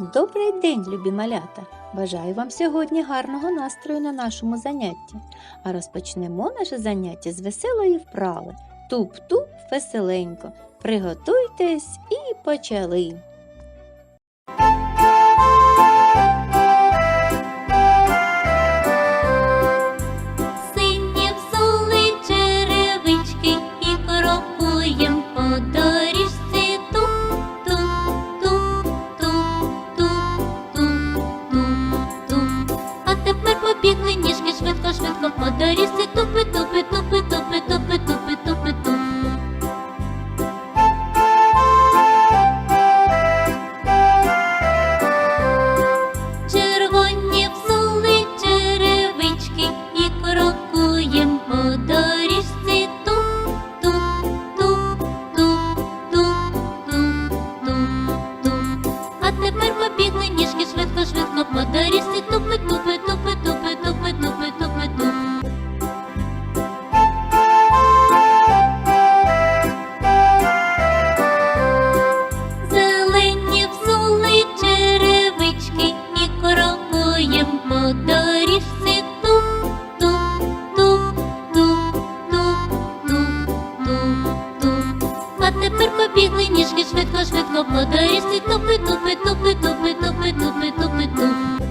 Добрий день, любі малята! Бажаю вам сьогодні гарного настрою на нашому занятті. А розпочнемо наше заняття з веселої вправи. Туп-туп веселенько. Приготуйтесь і почали. Доріжці тупи, швидко, швидко доріжці тупи, тупи, тупи, тупи, тупи, тупи, тупи, туп.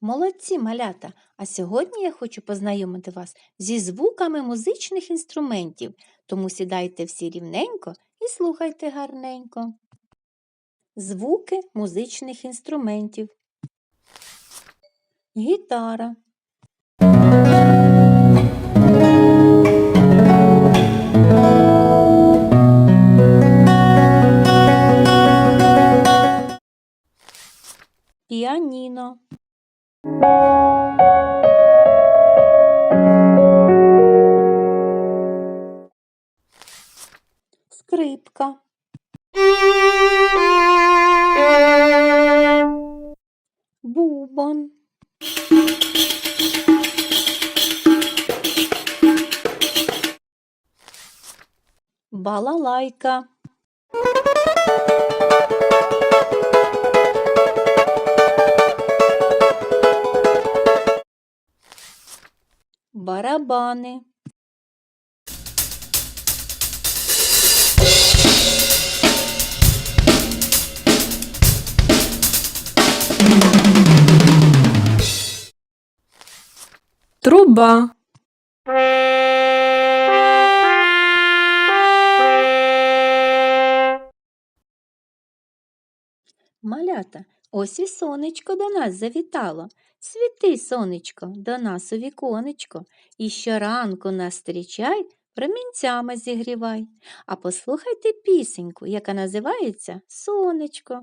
Молодці малята! А сьогодні я хочу познайомити вас зі звуками музичних інструментів, тому сідайте всі рівненько і слухайте гарненько. Звуки музичних інструментів. Гітара. Скрипка. Бубон. Балалайка. Барабани. Труба. Малята, ось і сонечко до нас завітало. Світи, сонечко, до нас у віконечко, і щоранку нас зустрічай, промінцями зігрівай. А послухайте пісеньку, яка називається Сонечко.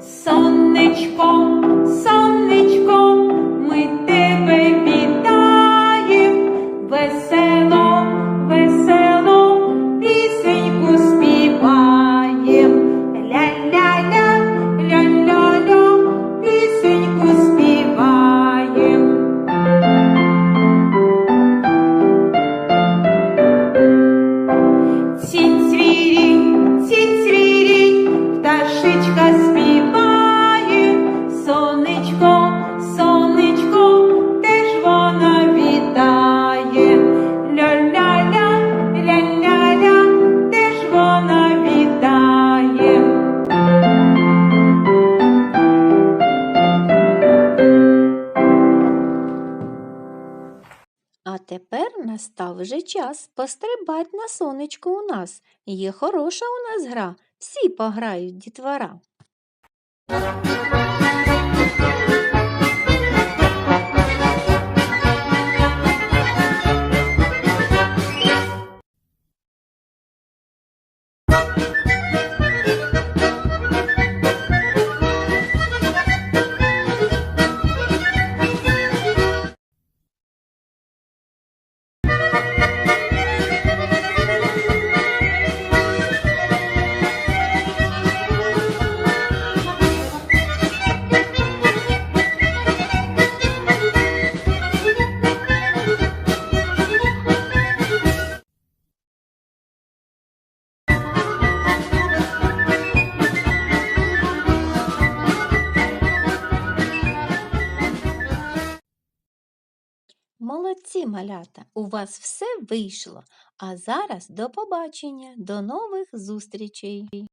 Сонечко, сонечко, ми тебе вітаєм, весело, тепер настав вже час пострибать на сонечку у нас. Є хороша у нас гра, всі пограють дітвора. Молодці, малята, у вас все вийшло. А зараз до побачення, до нових зустрічей.